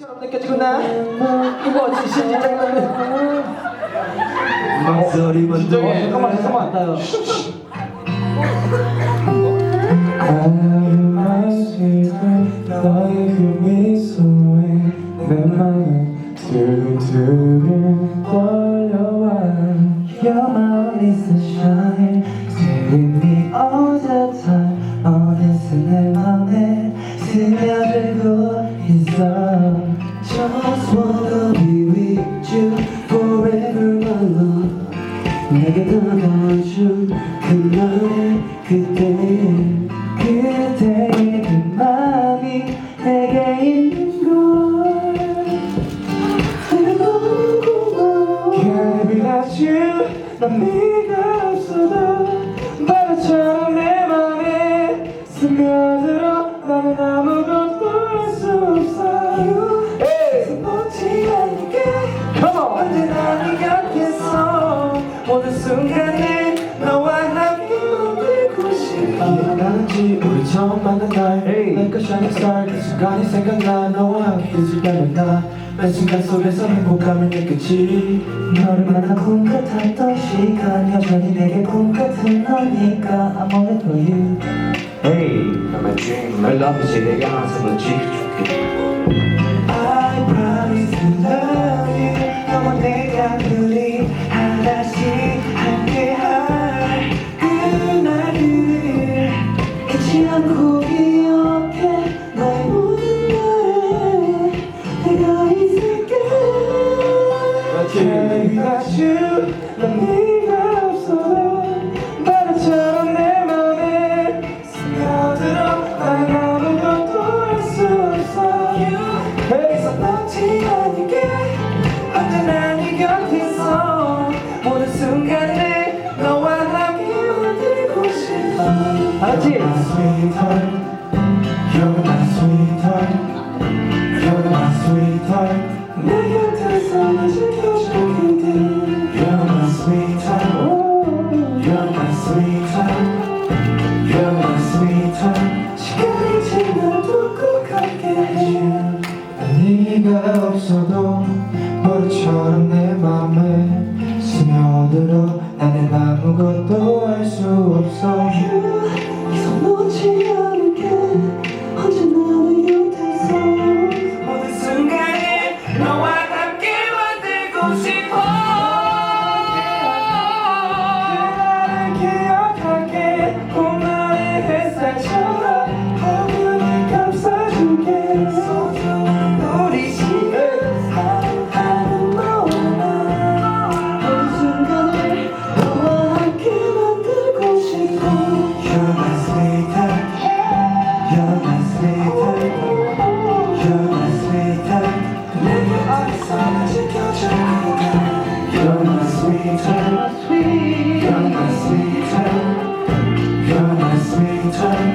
처럼 느껴지구나 이거지 신지장난 목소리만 진정해 잠깐만 잠깐만 왔다요 너의 그 미소에 내 맘은 두근두근 떨려와 You're my only sunshine Stay with me all the time 어느새 내 맘에 스며들고 있어 Just wanna be with you forever my love 내게 다가와준 그날의 그때 그때의 그 마음이 내게 있는 걸 내가 너무 고마워 Can't be without you 난 네가 순간에 너와 함께 만들고 싶어. 기억나는지 우리 처음 만난 날. Like a shining star 그 순간이 생각나. 너와 함께 있을 나매 순간 속에서 행복감을 느꼈지 너를 만나 꿈 같았던 시간. 여전히 내게 꿈 같은 너니까 I'm all for you Hey, you're my dream. My love is 내가 항상 너 지켜줄게. I promise to love 여기서 놓지 않게 언제나 네 곁에서 모든 순간에 너와 함께 만들고 싶어? Sweetheart You're my sweetheart You're my sweetheart 내 곁에 없어도 버릇처럼 내 맘에 스며들어 나는 아무것도 할 수 없어 เพลงไ